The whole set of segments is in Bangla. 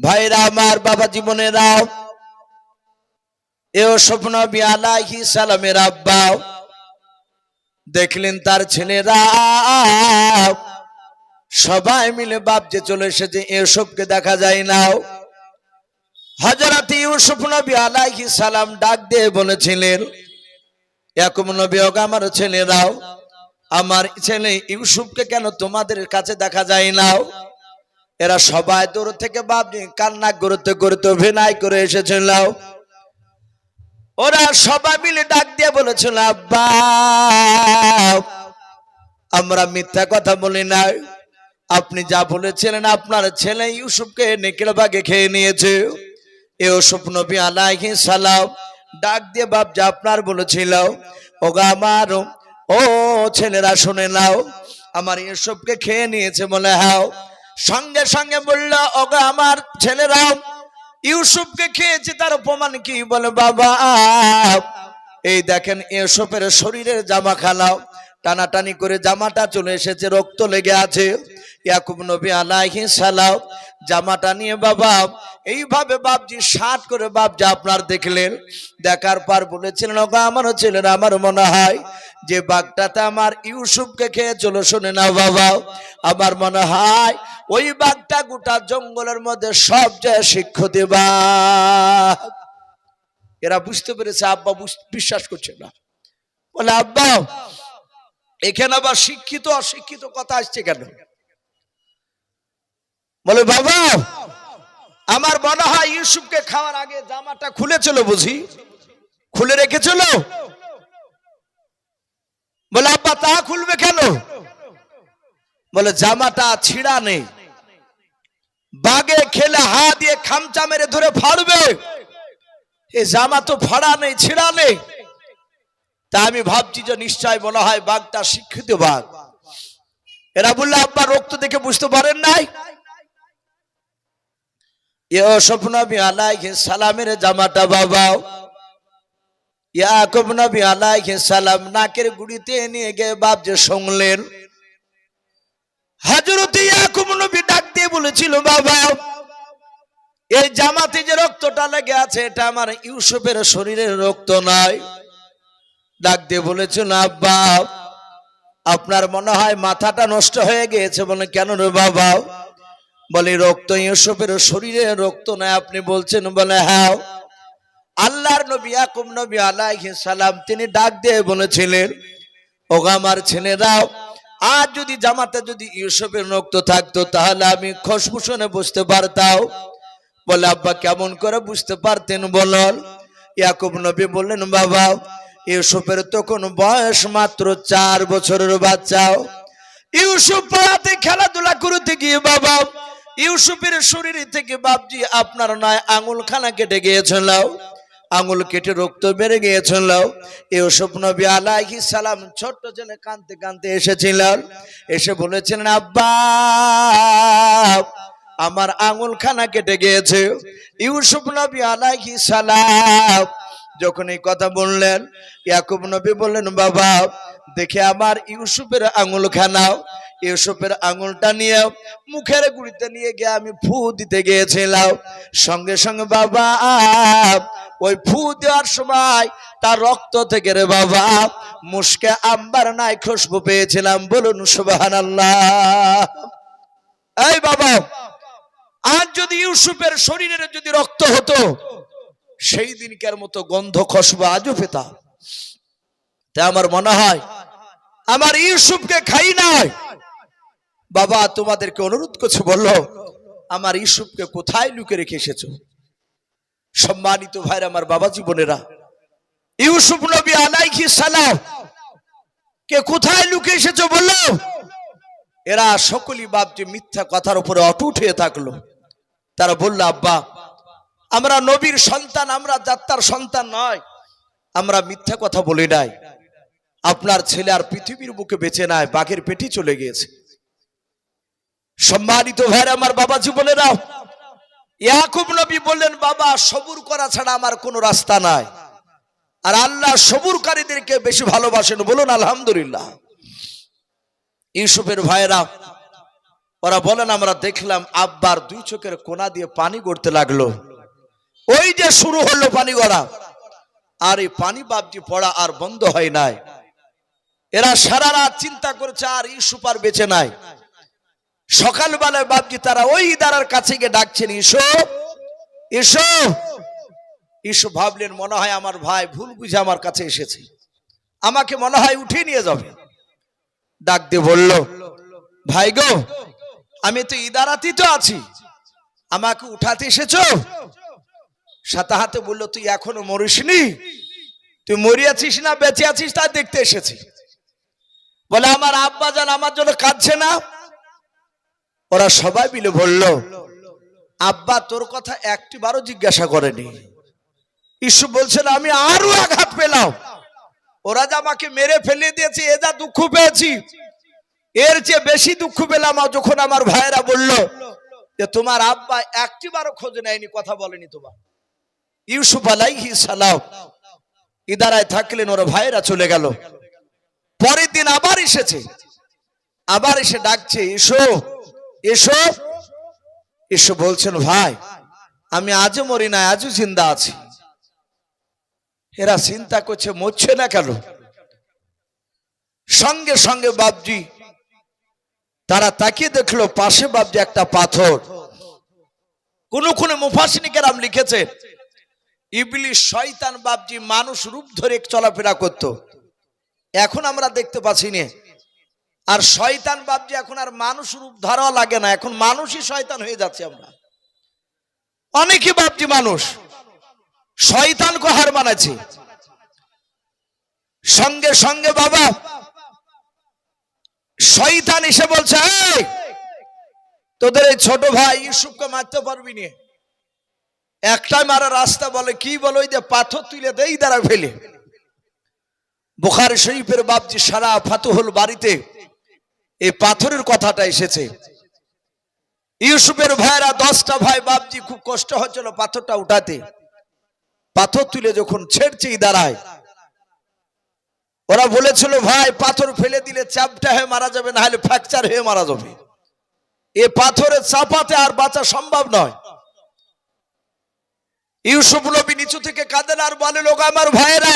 ভাইরা, আমার বাবা জীবনেরাও এও স্বপ্ন আলাইহি সালামের আব্বা। দেখলেন তার ছেলেরা। সবাই মিলে বাপ যে চলে এসেছে এসবকে দেখা যায় নাও হজরত ইউসুফ নবী আলাইহি সালাম ডাক দিয়ে বলেছিলেন এরকম নবী আমার ছেলেরাও, আমার ছেলে ইউসুফকে কেন তোমাদের কাছে দেখা যায় নাও এরা সবাই দূর থেকে বাপজি কান্না করতে করতে অভিনয় করে এসেছিল ওরা সবাই মিলে ডাক দিয়ে বলেছিল আব্বা, আমরা মিথ্যা কথা বলি না আপনি যা বলেছিলেন, আপনার ছেলে ইউসুফকে নেকেল বাগে খেয়ে নিয়েছে। ইউসুফ নবী আলাইহি সালাম ডাক দিয়ে বাপ যা আপনার বলেছিল। ওগা আমার, ও ছেলেরা, শুনে নাও, আমার ইউসুফকে খেয়ে নিয়েছে বলে, হাও। সঙ্গে সঙ্গে বলল, ওগো আমার ছেলেরাও ইউসুফকে খেয়েছে, তার উপমান কি বলে বাবা? এই দেখেন, ইউসুফের শরীরের জামা খালাও। টানাটানি করে জামাটা চলে এসেছে, রক্ত লেগে আছে। ইয়াকুব নবী আলাইহি সালাম জামাটা নিয়ে, বাবা, এইভাবে বাপজি ষাট করে বাপজি আপনার দেখলেন? দেখার পর বলেছিলেন, ওগা, আমারও ছিলেন আমার মনে হয় যে বাঘটাতে আমার ইউসুফকে খেয়ে চলো, শুনে না বাবা। আমার মনে হয় ওই বাঘটা গোটা জঙ্গলের মধ্যে সব সবচেয়ে শিক্ষিত বাঘ এরা বুঝতে পেরেছে, আব্বা বিশ্বাস করছে না। বলে, আব্বা এখানে আবার শিক্ষিত, অশিক্ষিত কথা আসছে কেন? বলে, বাবা, আমার মনে হয় ইউসুফকে খাওয়ার আগে জামাটা খুলেছিল বুঝি? খুলে রেখেছিল? বলে, আব্বা, তা খুলবে কেন? বলে, জামাটা ছিঁড়া নেই। বাগে খেলে হা দিয়ে খামচা মেরে ধরে ফাড়বে। এ জামা তো ফাড়া নেই, ছিঁড়া নেই। তা আমি ভাবছি যে নিশ্চয় মনে হয় বাঘটা শিক্ষিত বাঘ। এরা বললে আব্বা রক্ত দেখে বুঝতে পারেন নাই? গুড়িতে নিয়ে গিয়ে যে শুনলেন। বলেছিল বাবা এই জামাতে যে রক্তটা লেগে আছে, এটা আমার ইউসুফের শরীরের রক্ত নয়। ডাক দিয়ে বলেছিল আব্বা, আপনার মনে হয় মাথাটা নষ্ট হয়ে গিয়েছে? বলে, কেন রে বাবা? বলে, রক্ত ইউসুফের শরীরে রক্ত নয়, আপনি বলছেন। বলে হ্যাঁ। আল্লাহর নবী ইয়াকুব নবী আলাইহিস সালাম, তিনি ডাক দিয়ে বলেছিলেন, ওগা আমার ছেলেরাও আজ যদি জামাতে যদি ইউসুফের রক্ত থাকতো, তাহলে আমি খসবুসনে বুঝতে পারতাম। বলে, আব্বা, কেমন করে বুঝতে পারতেন বলল? ইয়াকুব নবী বললেন, বাবা ইউসুফের তখন বয়স মাত্র চার বছরের বাচ্চাও। ইউসুফ পাড়াতে খেলাধুলা করতে গিয়ে বাবা, ইউসুফের শরীর থেকে বাপজি, আপনার নয়, আঙুল খানা কেটে গিয়েছিল আঙুল কেটে রক্ত বেড়ে গিয়েছিল ইউসুফ নবী আলাইহিস সালাম ছোট্ট ছেলে কানতে কানতে এসেছিলেন এসে বলেছিলেন, আব্বা, আমার আঙুল খানা কেটে গিয়েছে। ইউসুফ নবী আলাইহি সালাম যখন এই কথা বললেন, ইয়াকুব নবী বললেন, বাবা, দেখে আমার ইউসুফের আঙুল খানাও ইউসুফের আঙুলটা নিয়ে, মুখের গুড়িতে নিয়ে গিয়ে আমি ফু দিতে গিয়েছিলাম। সঙ্গে সঙ্গে, বাবা, ওই ফু দেওয়ার সময় তার রক্ত থেকে রে বাবা, মুসকে আম্বার নাই খুশবু পেয়েছিলাম। বলুন সুবাহান এই বাবা, আজ যদি ইউসুফের শরীরের যদি রক্ত হতো সেই দিনকার মতো গন্ধ খসবো আজও পেতাম তা আমার মনে হয়, আমার ইউসুফকে খাই নাই। বাবা, তোমাদেরকে অনুরোধ করছে, বলল, আমার ইউসুফকে কোথায় লুকে রেখে এসেছ? সম্মানিত ভাইরা, আমার বাবা জীবনেরা ইউসুফ নবী আলাইহি সালাম কে কোথায় লুকে এসেছ বলল? এরা সকলই বাপ যে মিথ্যা কথার উপরে অটুট হয়ে থাকল। তারা বলল, আব্বা আমরা নবীর সন্তান, আমরা যাত্রার সন্তান নয়। আমরা মিথ্যা কথা বলি নাই। আপনার ছেলে আর পৃথিবীর বুকে বেঁচে নাই, বাঘের পেটি চলে গিয়েছে। সম্মানিত ভাইরা, আমার বাবা জীবনেরা, ইয়াকুব নবী বললেন, বাবা, সবুর করা ছাড়া আমার কোনো রাস্তা নাই। আর আল্লাহ সবুরকারীদেরকে বেশি ভালোবাসেন। বলুন, আলহামদুলিল্লাহ। ইউসুফের ভাইরা, ওরা বলেন, আমরা দেখলাম আব্বার দুই চোখের কোনা দিয়ে পানি গড়তে লাগল। ওই যে শুরু হলো পানি গড়া। আর এই পানি বাবজি পড়া আর বন্ধ হয় নাই। এরা সারা রাত চিন্তা করছে, আর ইস্যু পার বেঁচে নাই। সকালবেলায় বাবজি তারা ওই ইদারার কাছে গিয়ে ডাকছেন, ইসো ইসো, ইসু ভাবলেন, মনে হয় আমার ভাই ভুল বুঝে আমার কাছে এসেছে। আমাকে মনে হয় উঠিয়ে নিয়ে যাবে। ডাক দিয়ে বলল, ভাই গো, আমি তো ইদারাতেই তো আছি। আমাকে উঠাতে এসেছ? সাতা হাতে বলল, তুই এখনও মরিসনি? তুই মরিয়াছিস না, বেঁচে আছিস তা দেখতে এসেছি। বলে, আমার আব্বা জান আমার জন্য কাঁদছে না? ওরা সবাই মিলে বলল, আব্বা, তোর কথা একটি বারও জিজ্ঞাসা করেনি। ইসু বলছেন, আমি আরও আঘাত পেলাম। ওরা যে আমাকে মেরে ফেলে দিয়েছে, এ যা দুঃখ পেয়েছি। এর চেয়ে বেশি দুঃখ পেলাম যখন আমার ভাইয়েরা বলল যে, তোমার আব্বা একটি বারও খোঁজ নেয়নি, কথা বলেনি তোমার। ইউসুফ আলাইহি সালাম ইদারায় থাকলেন, ওরা ভাইয়েরা চলে গেল। পরের দিন আবার এসেছে। আবার এসে ডাকছে, এসো এসো। এসো বলছেন, ভাই, আমি আজও মরি না আজও জিন্দা আছি। এরা চিন্তা করছে, মরছে না কেন? সঙ্গে সঙ্গে বাবজি তারা তাকিয়ে দেখল, পাশে বাবজি একটা পাথর। কোন কোন মুফাসিনিকেরাম লিখেছে ইবলিশ শয়তান বাবজি মানুষ রূপ ধরে চলাফেরা করত। এখন আমরা দেখতে পাচ্ছি না। আর শয়তান বাবজি এখন আর মানুষ রূপ ধরা লাগে না এখন মানুষই শয়তান হয়ে যাচ্ছে আমরা। অনেকে বাবজি মানুষ শয়তান হার মানাছে সঙ্গে সঙ্গে বাবা শয়তান এসে বলছে "এই, তোদের এই ছোট ভাই ইউসুফকে মারতে পারবি না? একটাই মারা রাস্তা বলে, কি বলো ওই যে পাথর তুলে দেই দ্বারা ফেলে। বোখার শরীফের বাপজি সারা ফাতুহুল বাড়িতে এই পাথরের কথাটা এসেছে। ইউসুফের ভাইরা দশটা ভাই বাপজি খুব কষ্ট হচ্ছিল পাথরটা উঠাতে। পাথর তুলে যখন ছেড়ছে দাঁড়ায়, ওরা বলেছিল, ভাই, পাথর ফেলে দিলে চাপটা হয়ে মারা যাবে না হলে ফ্র্যাকচার হয়ে মারা যাবে। এ পাথরের চাপাতে আর বাঁচা সম্ভব নয়। ইউসুফ নবী নিচু থেকে কাঁদেন, আর বলে লোক আমার ভাইয়েরা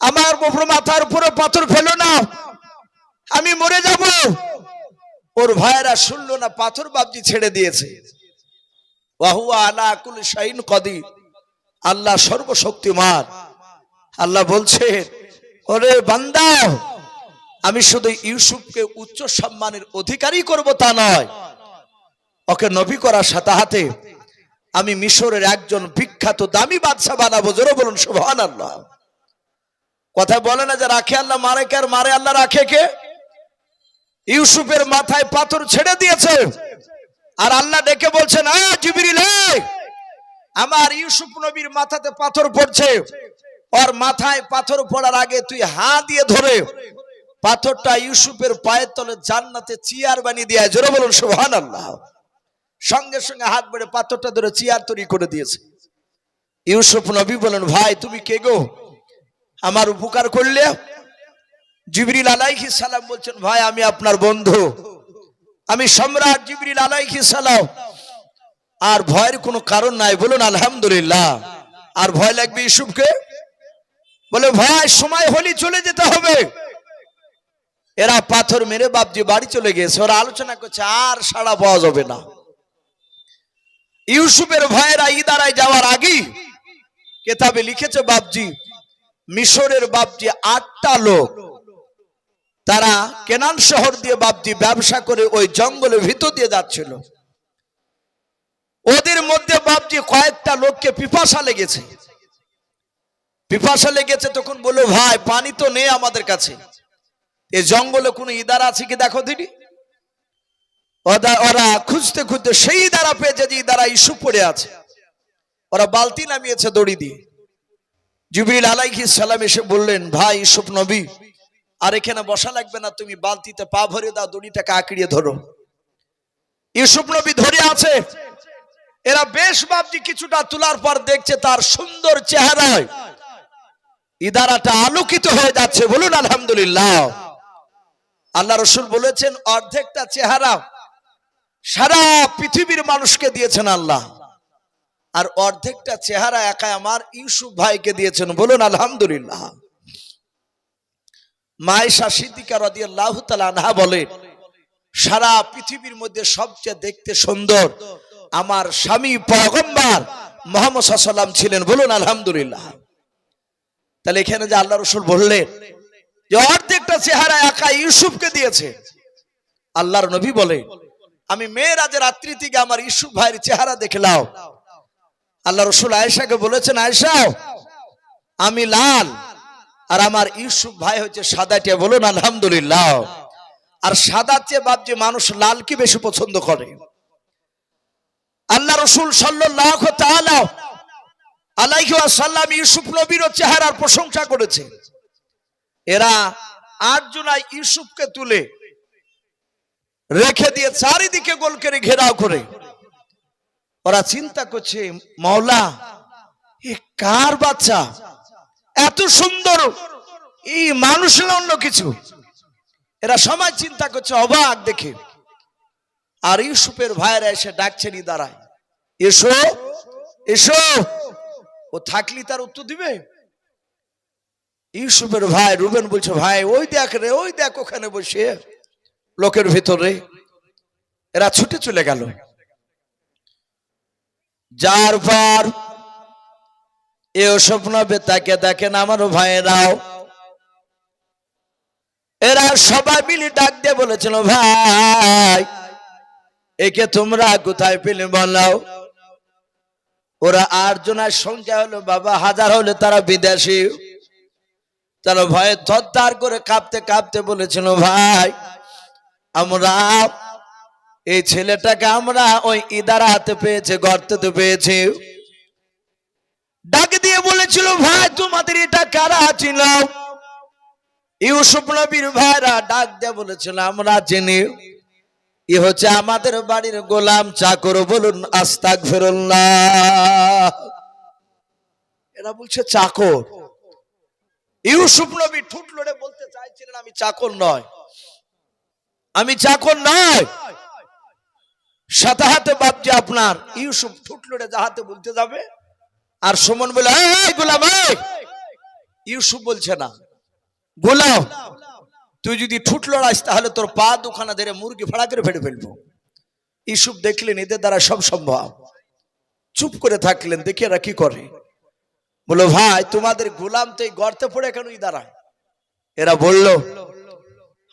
আমার মাথার উপরে পাথর ফেলো না। আমি মরে যাব। ওর ভাইয়েরা শুনলো না, পাথর বাবজি ছেড়ে দিয়েছে। আল্লাহ সর্বশক্তিমান। আল্লাহ বলছে, ওরে বান্দা, আমি শুধু ইউসুফকে উচ্চ সম্মানের অধিকারী করব তা নয়। ওকে নবী করার সাথে হাতে আমি মিশরের একজন বিখ্যাত দামি বাদশা বানাবো, জোরে বলুন সুবহান আল্লাহ কথা বলে না যে রাখে আল্লাহ, মারে কে আর মারে আল্লাহ, রাখে কে? ইউসুফের মাথায় পাথর ছেড়ে দিয়েছে। আর আল্লাহ ডেকে বলছেন আমার ইউসুফ নবীর মাথাতে পাথর পড়ছে। ওর মাথায় পাথর পড়ার আগে তুই হা দিয়ে ধরে। পাথরটা ইউসুফের পায়ের তলে জান্নাতে চিয়ার বানিয়ে দিয়ে। জোরে বলুন সুবহান আল্লাহ সঙ্গে সঙ্গে হাত বেড়ে পাথরটা ধরে চেয়ার তৈরি করে দিয়েছে। ইউসুফ নবী বলেন, ভাই, তুমি কে গো? আমার উপকার করলে? জিবরিল আলাইহি সালাম বলছেন, ভাই, আমি আপনার বন্ধু। আমি সম্রাট জিবরিল আলাইহি সালাম। আর ভয়ের কোনো কারণ নাই। বলুন, আলহামদুলিল্লাহ। আর ভয় লাগবে ইউসুফকে? বলে, ভাই, সময় হলি চলে যেতে হবে। এরা পাথর মেরে বাপজি বাড়ি চলে গেছে। ওরা আলোচনা করছে, আর সাড়া পাওয়া যাবে না। ইউসুফের ভাইয়েরা ইদারায় যাওয়ার আগেই কেতাবে লিখেছে বাপজি, মিশরের বাপজি আটটা লোক। তারা কেনান শহর দিয়ে বাপজি ব্যবসা করে ওই জঙ্গলের ভিতর দিয়ে যাচ্ছিল। ওদের মধ্যে বাপজি কয়েকটা লোককে পিপাসা লেগেছে। পিপাসা লেগেছে তখন বলল, ভাই, পানি তো নেই আমাদের কাছে। এই জঙ্গলে কোনো ইদারা আছে কি দেখো দিদি? ওরা- খুঁজতে খুঁজতে সেই দ্বারা পেয়েছে যে দ্বারা ইস্যু পড়ে আছে। ওরা বালতি নামিয়েছে দড়ি দিয়ে। জিবরিল আলাইহি সালাম এসে বললেন, ভাই ইসুফ নবী, আর এখানে বসা লাগবে না, তুমি বালতিতে পা ভরে দাও, দড়িটাকে আঁকড়িয়ে ধরো। ইসুফ নবী ধরে আছে। এরা বেশ বাবজি কিছুটা তোলার পর দেখছে তার সুন্দর চেহারায় ইদারাটা আলোকিত হয়ে যাচ্ছে। বলুন, আলহামদুলিল্লাহ। আল্লাহ রসুল বলেছেন, অর্ধেকটা চেহারা সারা পৃথিবীর মানুষকে দিয়েছেন আল্লাহ। আর অর্ধেকটা চেহারা একা আমার ইউসুফ ভাইকে দিয়েছেন। বলুন, আলহামদুলিল্লাহ। মায়েশা সিদ্দিকা রদি আল্লাহ আনহা বলে, সারা পৃথিবীর মধ্যে সবচেয়ে দেখতে সুন্দর আমার স্বামী পয়গম্বর মোহাম্মদ সাল্লাম ছিলেন। বলুন, আলহামদুলিল্লাহ। তাহলে এখানে যে আল্লাহ রসুল বললেন যে, অর্ধেকটা চেহারা একা ইউসুফকে দিয়েছে। আল্লাহর নবী বলে আমি মেয়েরাজের রাত্রি থেকে আমার ইউসুফ ভাইয়ের চেহারা দেখলাম। আল্লাহ রসুল আয়েশাকে বলেছেন, আয়েশা, আমি লাল আর আমার ইউসুফ ভাই হচ্ছে সাদাটিয়া বলুন, আলহামদুলিল্লাহ। আর সাদা চেয়ে বাপ যে মানুষ লালকে বেশি পছন্দ করে? আল্লাহ রসুল সাল্লাম ইউসুফ নবীর চেহারার প্রশংসা করেছে। এরা আট জনাই ইউসুফকে তুলে রেখে দিয়ে চারিদিকে গোল করে ঘেরাও করে। ওরা চিন্তা করছে, মাওলা, এ কার বাচ্চা? এত সুন্দর। এই মানুষ না অন্য কিছু। এরা সময় চিন্তা করছে, অবাক দেখে। আর ইউসুফের ভাইয়েরা এসে ডাকছেন ই দাঁড়ায় এসো এসো। ও থাকলি তার উত্তর দিবে? ইউসুফের ভাই রুবেন বলছে, ভাই, ওই দেখ রে, ওই দেখ ওখানে বসে। লোকের ভিতরে, এরা ছুটে চলে গেল। যার পর এ স্বপ্ন বেতাকে দেখেন আমার ভাইয়েরাও। এরা সবাই মিলে ডাক দিয়ে বলেছিল, ভাই, একে তোমরা কোথায় পেলে বলাও ওরা আট জনের সংখ্যা হলো, বাবা, হাজার হলে তারা বিদেশি। তারা ভয়ে থরথার করে কাঁপতে কাঁপতে বলেছিল, ভাই আমরা এই ছেলেটাকে আমরা ওই ইদারা হাতে পেয়েছে গর্ততে পেয়েছি। ডাক দিয়ে বলেছিল, ভাই, তোমাদের এটা কারা ছিল? ইউসুফ নবীর ভাইরা ডাক দিয়ে বলেছিল, আমরা চিনি ই হচ্ছে আমাদের বাড়ির গোলাম চাকর, বলুন আস্তাক ফেরুল্লাহ এরা বলছে, চাকর। ইউসুফ নবী ঠুট লড়ে বলতে চাইছিলেন, আমি চাকর নয়। আমি চাকর নয়। সাতাহাতে বাপজি আপনার। ইউসুফ ঠুট যাহাতে বলতে যাবে। আর সুমন বলে গোলাম ইউসুফ বলছে না। গোলাম তুই যদি ঠুট লড়াইস তাহলে তোর পা দুখানা ধরে মুরগি ফাড়া করে ফেটে ফেলব। ইসুফ দেখলেন এদের দ্বারা সব সম্ভব। চুপ করে থাকলেন দেখে এরা কি করে। বলো ভাই তোমাদের গোলাম তো এই গর্তে পড়ে কেন দাঁড়ায়? এরা বলল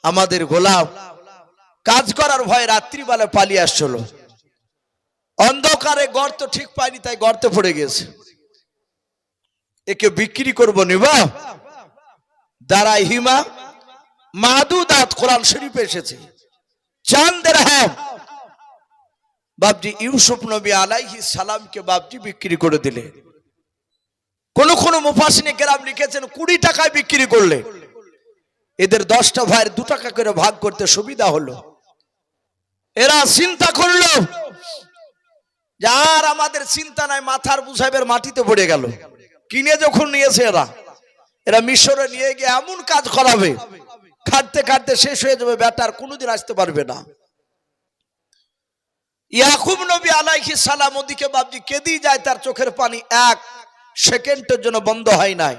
আমাদের গোলাম কাজ করার ভয়ে রাত্রিবেলা পালিয়ে আসছিল অন্ধকারে গর্ত ঠিক পায়নি, তাই গর্তে পড়ে গেছে। একে বিক্রি করব নিবা দাঁড়াই হিমা, মাদু দাঁত কোরআন শরীফে এসেছে। চান্দের হাম বাবজি ইউসুফ নবী আলাইহি সালামকে বাবজি বিক্রি করে দিলে। কোন কোন মুফাসিনে গ্রাম লিখেছেন, কুড়ি টাকায় বিক্রি করলে। এদের দশটা ভাইয়ের দু টাকা করে ভাগ করতে সুবিধা হলো। এরা চিন্তা করল যে আর আমাদের চিন্তা নাই, মাথার বুঝাইবের মাটিতে পড়ে গেল। কিনে যখন নিয়েছে এরা এরা মিশরে নিয়ে গিয়ে এমন কাজ করাবে, খাটতে খাটতে শেষ হয়ে যাবে ব্যাটার কোনোদিন আসতে পারবে না। ইয়াকুব নবী আলাইহি সালাম ওদিকে বাবজি কেঁদেই যায় তার চোখের পানি, এক সেকেন্ডের জন্য বন্ধ হয় নাই।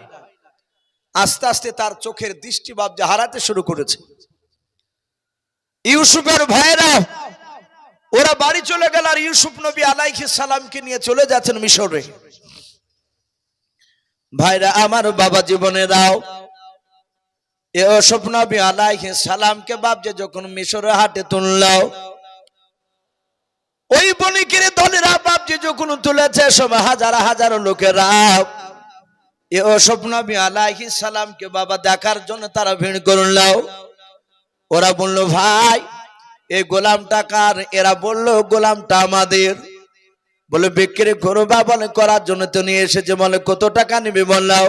আস্তে আস্তে তার চোখের দৃষ্টি বাবজি হারাতে শুরু করেছে। ইউসুফের ভাইরা ওরা বাড়ি চলে গেল আর ইউসুফ নবী আলাইহি সালামকে নিয়ে চলে যাচ্ছেন মিশরে। ভাইরা, আমার বাবা জীবনে দাও। এ অসব নবী আলাইহি সালামকে বাবজে যখন মিশরে হাটে তুললাও। ওই বণিকের দলেরা বাবজি যখন তুলেছে, সব হাজার হাজার লোকেরা। এ অসব নবী আলাইহি সালামকে বাবা দেখার জন্য তারা ভিড় করলাও ওরা বলল, ভাই এই গোলাম টাকার এরা বলল, গোলামটা আমাদের। বলে, বিক্রি করবা বলে, করার জন্য তো নিয়ে এসেছে। বলে, কত টাকা নিবি? বললাও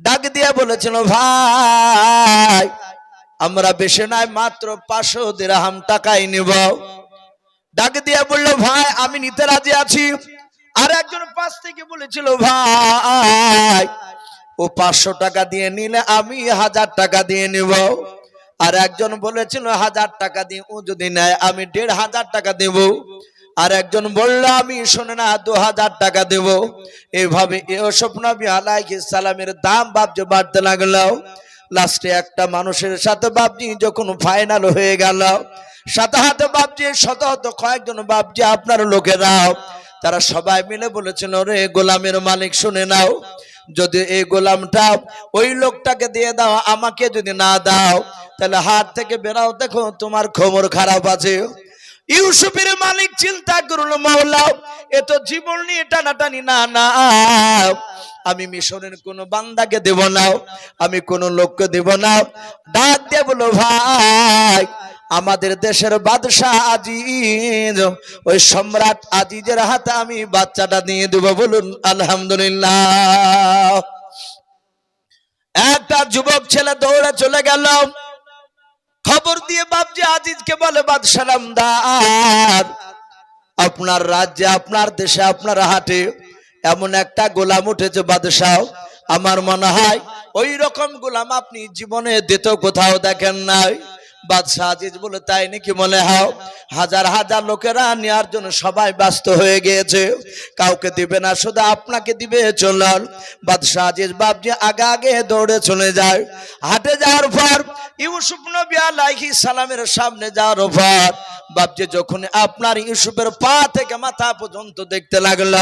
ডাক দিয়ে বলেছিল, ভাই, আমরা বেশি নাই মাত্র পাঁচশো দিরহাম টাকাই নিব। ডাক দিয়ে বলল, ভাই, আমি নিতে রাজি আছি। আর একজন পাশ থেকে বলেছিল, ভাই, ও পাঁচশো টাকা দিয়ে নিলে আমি হাজার টাকা দিয়ে নিব। আর একজন বলেছিল, হাজার টাকা দিয়ে ও যদি নেয়, আমি দেড় হাজার টাকা দেব। আর একজন বলল, আমি শোনে না, দু হাজার টাকা দেব। এইভাবে এসব নবী আলাইহিস সালামের দাম বাবজি বাড়তে লাগল। লাস্টে একটা মানুষের সাথে বাবজি যখন ফাইনাল হয়ে গেল, সাথে হাতে বাবজি শত শত কয়েকজন বাবজি আপনার লোকেরাও, তারা সবাই মিলে বলেছিল, রে গোলামের মালিক, শুনে নাও। যদি এই গোলামটা ওই লোকটাকে দিয়ে দাও, আমাকে যদি না দাও, তাহলে হাত থেকে বেরাও, দেখো তোমার খবর খারাপ আছে। ইউসুফের মালিক চিন্তা করল, মাওলা, এ তো জীবন নিয়ে টানাটানি, না না, আমি মিশনের কোন বান্দাকে দেব না, আমি কোন লোককে দেব না। ডাক দিয়ে বলো ভাই আমাদের দেশের বাদশাহ আজিজ, ওই সম্রাট আজিজের হাতে আমি বাচ্চাটা দিয়ে দেব, বলুন, আলহামদুলিল্লাহ। একটা যুবক ছেলে দৌড়ে চলে গেল। খবর দিয়ে বাপজি আজিজকে বলে, বাদশাহ নামদার আপনার রাজ্যে, আপনার দেশে, আপনার হাটে এমন একটা গোলাম উঠেছে বাদশাহ। আমার মনে হয় ওই রকম গোলাম আপনি জীবনে দিত কোথাও দেখেন নাই। বাদশাহ আজিজ বলে, তাই নাকি মনে হয় হাজার হাজার লোকেরা নেওয়ার জন্য সবাই ব্যস্ত হয়ে গিয়েছে? কাউকে দিবে না, শুধু আপনাকে দিবে চলার বাদশাহ আজিজ বাবজি আগে আগে দৌড়ে চলে যায়। হাটে যাওয়ার পর ইউসুফ নবী আলাইহিস সালামের সামনে যাওয়ার পর বাপজি যখন আপনার ইউসুফের পা থেকে মাথা পর্যন্ত দেখতে লাগল,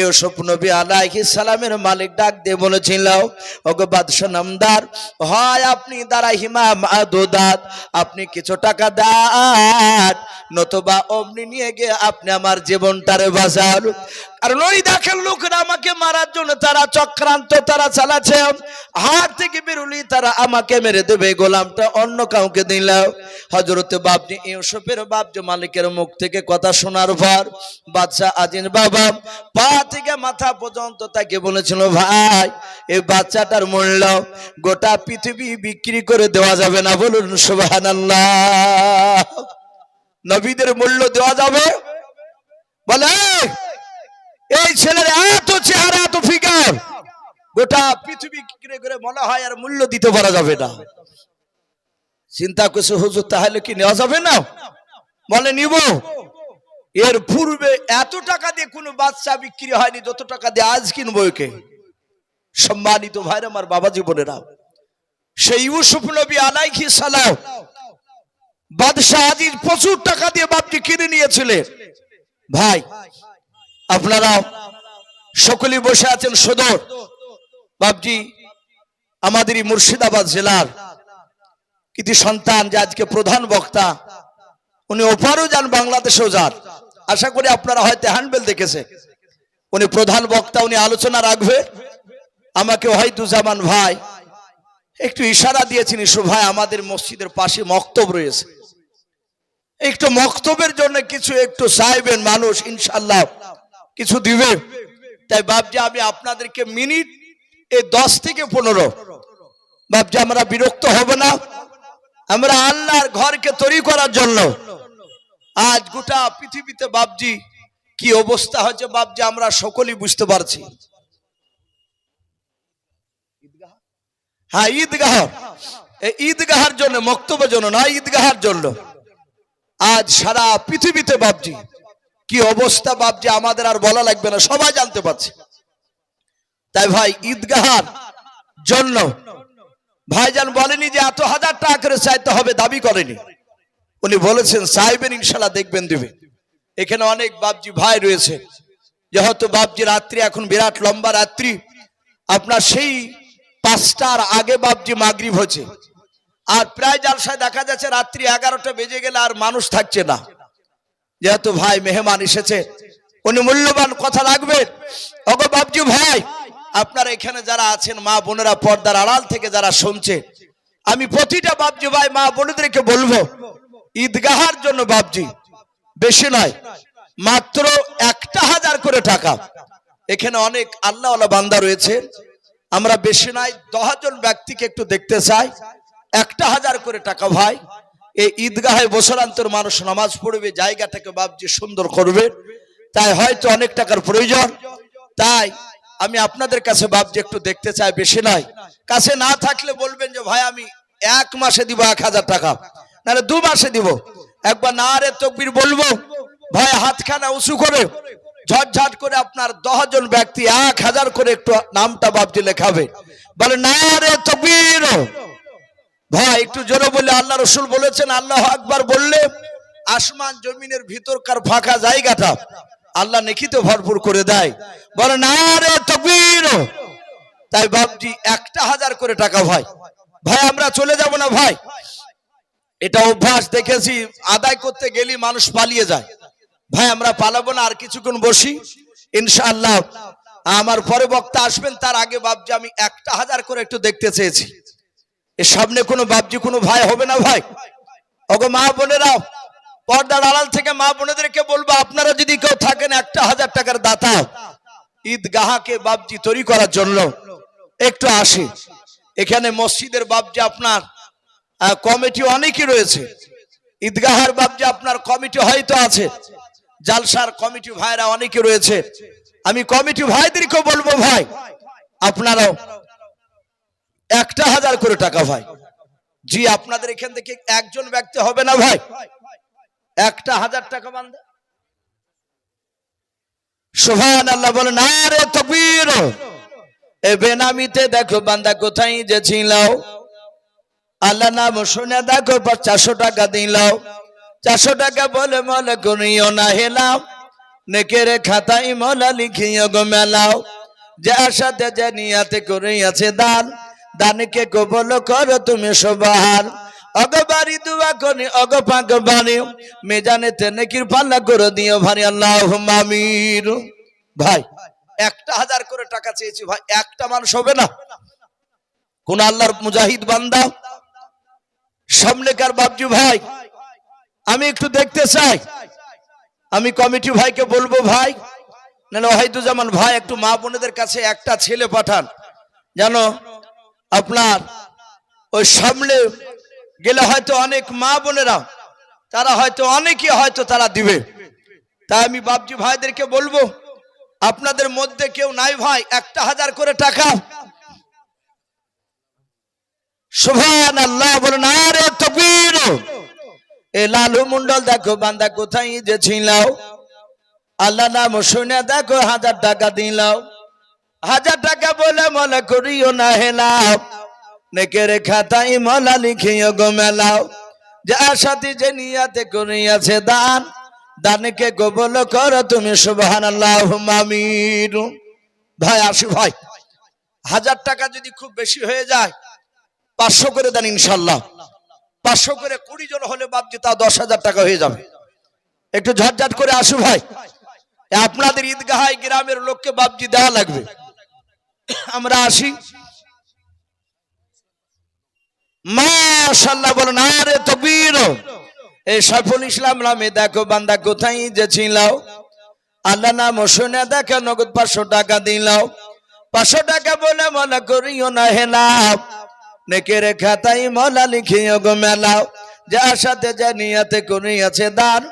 ইউসুফ নবী আলাইহিস সালামের মালিক ডাক দিয়ে বলেছিল, ওগো বাদশাহ নামদার, হয় আপনি দ্বারা হিমা মাদুদাত আপনি কিছু টাকা দেন নতুবা অমনি নিয়ে গিয়ে আপনি আমার জীবনটারে বাঁচান। ওই দেখেন লোকরা আমাকে মারার জন্য তারা চক্রান্ত, তারা চালাচ্ছে। হাত থেকে বেরুলি তারা আমাকে মেরে দেবে, গোলামটা অন্য কাউকে দিল। হজরতে বাপনি ইউসুফের বাপজি মালিকের মুখ থেকে কথা শোনার পর বাদশাহ আজিন বাবা পা থেকে মাথা পর্যন্ত তাকে বলেছিল, ভাই, এই বাচ্চাটার মূল্য গোটা পৃথিবী বিক্রি করে দেওয়া যাবে না। বলুন, সুবহানাল্লাহ। নবীদের মূল্য দেওয়া যাবে? বলে এই ছেলের এত চেহারা, এত ফিগার গোটা পৃথিবী কিনে করে মনে হয় আর মূল্য দিতে পারা যাবে না। চিন্তা করছে, হুজুর, তাহলে কি নেওয়া যাবে না? বলে, নিব। এর পূর্বে এত টাকা দিয়ে কোনো বাচ্চা বিক্রি হয়নি, যত টাকা দিয়ে আজ কিনবো একে। সম্মানিত ভাইরা, আমার বাবা জীবনেরা সেই ইউসুফ নবী আলাইহি সালাম বাদশাহ আজিজ প্রচুর টাকা দিয়ে বাপটি কিনে নিয়েছিলেন। ভাই আপনারা সকলেই বসে আছেন সদর। বাপজি আমাদের এই মুর্শিদাবাদ জেলার কৃতি সন্তান যে আজকে প্রধান বক্তা, উনি ওপারও যান, বাংলাদেশেও যান। আশা করি আপনারা হয়তো হ্যান্ডবেল দেখেছে। উনি প্রধান বক্তা, উনি আলোচনা রাখবে। আমাকে হয়তো জামান ভাই, একটু ইশারা দিয়েছেন, ইসু ভাই, আমাদের মসজিদের পাশে মক্তব রয়েছে। একটু মক্তবের জন্য কিছু একটু চাইবেন মানুষ ইনশাল্লাহ কিছু দিবে। তাই বাপজি আমি আপনাদেরকে মিনিট এই দশ থেকে পনেরো। বাপজি আমরা বিরক্ত হব না। আমরা আল্লাহর ঘরকে তৈরি করার জন্য। আজ গোটা পৃথিবীতে বাপজি কি অবস্থা হচ্ছে বাপজি আমরা সকলেই বুঝতে পারছি। হ্যাঁ ঈদগাহ। ঈদগাহার জন্য, মক্তব্যের জন্য না, ঈদগাহার জন্য। আজ সারা পৃথিবীতে বাপজি কি অবস্থা বাপ যে আমাদের আর বলা লাগবে না, সবাই জানতে পারছে। তাই ভাই, ঈদগাহার জন্য ভাইজান বলেনি যে এত হাজার টাকা করে চাইতে হবে, দাবি করেনি। উনি বলেছেন, চাইবেন, ইনশাল্লাহ দেখবেন, দিবে। এখানে অনেক বাপজি ভাই রয়েছে। যেহেতু বাপজি রাত্রি, এখন বিরাট লম্বা রাত্রি। আপনার সেই পাঁচটার আগে বাপজি মাগরিব হচ্ছে আর প্রায় জালসায় দেখা যাচ্ছে, রাত্রি এগারোটা বেজে গেলে আর মানুষ থাকছে না। যেহেতু ভাই মেহমান এসেছে, উনি মূল্যবান কথা রাখবেন। ওগো বাবজি ভাই, আপনারা এখানে যারা আছেন, মা বোনেরা পর্দার আড়াল থেকে যারা শুনছে আমি প্রতিটা বাবজি ভাই, মা বোনদেরকে বলব, ঈদগাহার জন্য বাবজি বেশি নয়, মাত্র একটা হাজার করে টাকা। এখানে অনেক আল্লাহ বান্দা রয়েছে। আমরা বেশি নাই দশজন ব্যক্তিকে একটু দেখতে চাই। একটা হাজার করে টাকা ভাই। এই ঈদগাহে বছরান্তর মানুষ নামাজ পড়বে জায়গাটাকে বাবজি সুন্দর করবে। তাই হয়তো অনেক টাকার প্রয়োজন। তাই আমি আপনাদের কাছে বাবজি একটু দেখতে চাই, বেশি নয়। কাছে না থাকলে বলবেন যে, ভাই, আমি এক মাসে দিব এক হাজার টাকা। নাহলে দু মাসে দিব। একবার না রে তকবির বলব, ভাই, হাতখানা উঁচু করে, ঝটঝট করে আপনার দশজন ব্যক্তি এক হাজার করে একটু নামটা বাপজি লেখাবে। বলে, না রে তকবির ভাই, একটু জোরে বললে আল্লাহ রসুল বলেছেন, আল্লাহ আকবার বললে আসমান জমিনের ভিতরকার ফাঁকা জায়গাটা আল্লাহ নেকিতে ভরপুর করে দেয়। বলে, না রে, তকবীর! তাই বাপজি একটা হাজার করে টাকা ভাই। ভাই, আমরা চলে যাব না ভাই? এটা অভ্যাস দেখেছি, আদায় করতে গেলি মানুষ পালিয়ে যায়। ভাই, আমরা পালাবো না, আর কিছুক্ষণ বসি। ইনশাআল্লাহ, আমার পরে বক্তা আসবেন, তার আগে বাপজি আমি একটা হাজার করে একটু দেখতে চেয়েছি। এর সামনে কোনো বাপজি, কোনো ভাই হবে না ভাই? ওগো মা বোনেরা পর্দার আড়াল থেকে মা বোনেদেরকে বলব, আপনারা যদি কেউ থাকেন একটা হাজার টাকার দাতা, ঈদগাহাকে বাপজি তৈরি করার জন্য একটু আসি। এখানে মসজিদের বাপজি আপনার কমিটি অনেকই রয়েছে। ঈদগাহার বাপজি আপনার কমিটি হয়তো আছে। জালসার কমিটি ভাইরা অনেকে রয়েছে। আমি কমিটি ভাইদেরকেও বলব ভাই, আপনারাও একটা হাজার করে টাকা ভাই। জি, আপনাদের এখান থেকে একজন ব্যক্তি হবে না ভাই? একটা হাজার টাকা বান্ধা সোহান আল্লাহ বলেন, আরে তকবীর, এ বেনামিতে দেখো বান্দা কোথায় যে ছিলাও আল্লাহ নাম শুনে দেখো চারশো টাকা দিলাও চারশো টাকা বলে মলে করিও না হেলাও নেকের খাতাই মলা লিখিও গো মেলাও। যার সাথে যে নিয়াতে করিয়াছে দান দানকে কবল করো তুমি সবার। অগবারি দুয়া করি অগ বাণী মেজানে তেনে কৃপাল্লা করে দিও ভারি আল্লাহ মামির ভাই, একটা হাজার করে টাকা চেয়েছি ভাই, একটা মানুষ হবে না? কোন আল্লাহর মুজাহিদ বান্দা? সামনেকার বাবজু ভাই, আমি একটু দেখতে চাই। আমি কমিটি ভাইকে বলব ভাই, নাহলে ওহাইদুজ্জামান ভাই একটু মা বোনেদের কাছে একটা ছেলে পাঠান। জানো আপনার ওই সামনে গেলে হয়তো অনেক মা বোনেরা, তারা হয়তো অনেকে হয়তো তারা দিবে। তাই আমি বাবজি ভাইদেরকে বলব, আপনাদের মধ্যে কেউ নাই ভাই, একটা হাজার করে টাকা। সুভান আল্লাহ বলুন, আরে তকবীর। এ লালু মন্ডল, দেখো বান্দা কোথায় যে ছিলাও আল্লাহ নাম শুনে দেখো হাজার টাকা দিলাও হাজার টাকা বলে মনে করিও না হেলাও নেকের খাতাই মলা লিখিও গো মেলাও। যার সাথে যে নিয়াতে করিয়াছে দান, দানকে গোবল করো তুমি সুবহান আল্লাহ ভাই, আসি ভাই, হাজার টাকা যদি খুব বেশি হয়ে যায়, পাঁচশো করে দেন ইনশাল্লাহ। পাঁচশো করে কুড়ি জন হলে বাপজি তা দশ হাজার টাকা হয়ে যাবে। একটু ঝটঝট করে আসু ভাই। আপনাদের ঈদগাহায় গ্রামের লোককে বাপজি দেওয়া লাগবে। আমরা আসি। মাশাল্লাহ বলেন, আরে তকবীর। এই সাইফুল ইসলাম নামে দেখো বান্দা কোথায় যে ছিলাও আল্লাহ নাম শুনে দেখো নগদ পাঁচশো টাকা দিলাও পাঁচশো টাকা বলে মনে করিও না হেলাও নেকের খাতাই মলা লিখিও গো মেলাও। যার সাথে যা নিয়াতে করিয়াছে দান।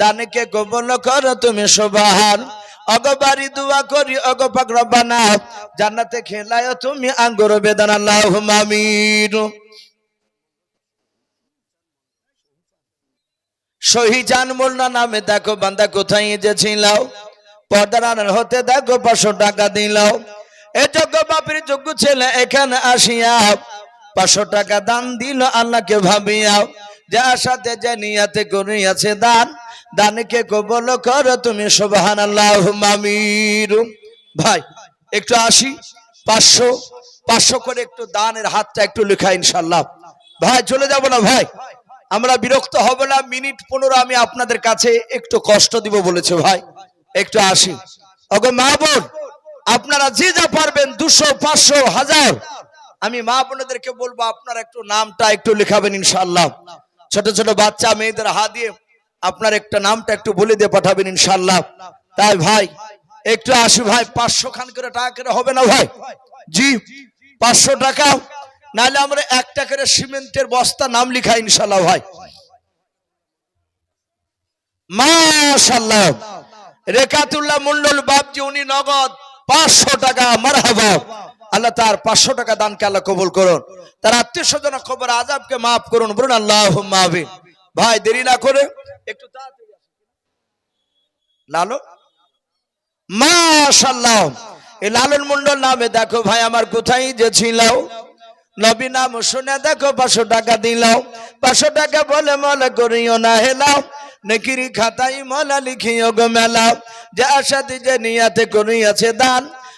দানকে কবল করো তুমি সবার অগবারি দুয়া করি, অগ পাক রব্বানা। জান্নাতে খেলায় তুমি আঙ্গুর বেদান আল্লাহ মামির শহীজান মোল্লা নামে দেখো বান্দা কোথায় যে ছিলাও পর্দার হতে দেখো পাঁচশো টাকা দিলাও এ যোগ্য বাপের যোগ্য ছেলে এখানে আসিয়া পাঁচশো টাকা দান দিল আল্লাহকে ভাবিয়াও যার সাথে করিয়াছে দান, দানকে কবল করো তুমি ভাই, একটু আসি, পাঁচশো পাঁচশো করে একটু দানের হাতটা একটু লেখা ইনশাল্লাহ ভাই, চলে যাব না, ভাই? আমরা বিরক্ত হব না, মিনিট পনেরো আমি আপনাদের কাছে একটু কষ্ট দিব বলেছে, ভাই। একটু আসি। ওগো মা বোন, আপনারা যে যা পারবেন, দুশো, পাঁচশো, হাজার। আমি মা বোনেদেরকে বলব, আপনারা একটু নামটা একটু লেখাবেন ইনশাল্লাহ ছোট ছোট বাচ্চা, মেয়েদের হাত দিয়ে আপনার একটা নামটা একটু বলে দিয়ে পাঠাবেন ইনশাল্লাহ তাই ভাই, একটু আসি ভাই, পাঁচশো খান করে টাকা করে হবে না ভাই? জি, পাঁচশো টাকা। নাহলে আমরা একটা করে সিমেন্টের বস্তা নাম লিখা ইনশাল্লাহ ভাই। মাশাল্লাহ রেখাতুল্লাহ মন্ডল বাপজি, উনি নগদ পাঁচশো টাকা, মারহাবা। আল্লাহ তার পাঁচশো টাকা দানকে আল্লাহ কবুল করুন। তার আত্মীয় স্বজন খবর আজাবকে মাফ করুন, বলুন আল্লাহ ভাই, দেরি না করে একটু লালন? মাশাল্লাহ এই লালন মন্ডল নামে দেখো ভাই, আমার কোথায় যে ছিল নবী নাম শুনে দেখো, পাঁচশো টাকা দিলাও পাঁচশো টাকা বলে মনে করিও না হেলাও নেকিরি খাতাই মলা লিখিও গো মেলাও যে আশাতে যে নিয়াতে করিয়াছে দান।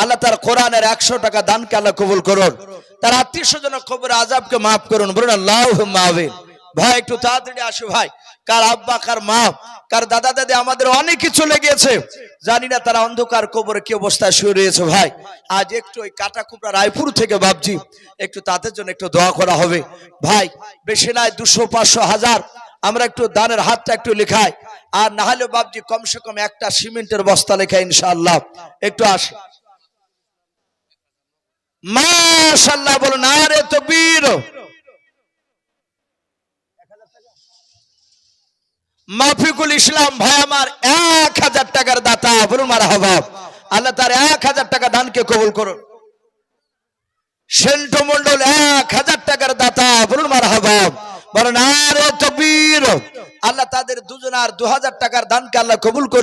আল্লাহ তার কোরআনের একশো টাকা দানকে আল্লাহ কবুল করুন। তার আত্মীয় স্বজন খবর আজাবকে মাফ করুন। বলুন আল্লাহ ভাই একটু তাড়াতাড়ি আসো ভাই। কার আব্বা, কার মা, কার দাদা, দাদি, আমাদের অনেক কিছু লেগেছে। জানি না তারা অন্ধকার কবরে কি অবস্থায় শুয়ে রয়েছে ভাই। আজ একটু ওই কাটা কুপড়া রায়পুর থেকে ভাবছি, একটু তাদের জন্য একটু দোয়া করা হবে। ভাই, বেশি নয়, দুশো, পাঁচশো, হাজার। আমরা একটু দানের হাতটা একটু লেখাই। আর না হলে বাবজি কমসে কম একটা সিমেন্টের বস্তা লেখা ইনশাআল্লাহ। একটু আসে। মাশাল্লাহ বলুন, আরে তো বীর মাফিকুল ইসলাম ভাই আমার এক হাজার টাকার দাতা, বলুন মারা হবাব আল্লাহ তার এক হাজার টাকা দানকে কবুল করুন। সেন্টু মন্ডল এক হাজার টাকার দাতা, বলুন মারা হবাব বলুন, আরে তকবীর। আল্লাহ তাদের দুজনার দু হাজার টাকার দানকে আল্লাহ কবুল করে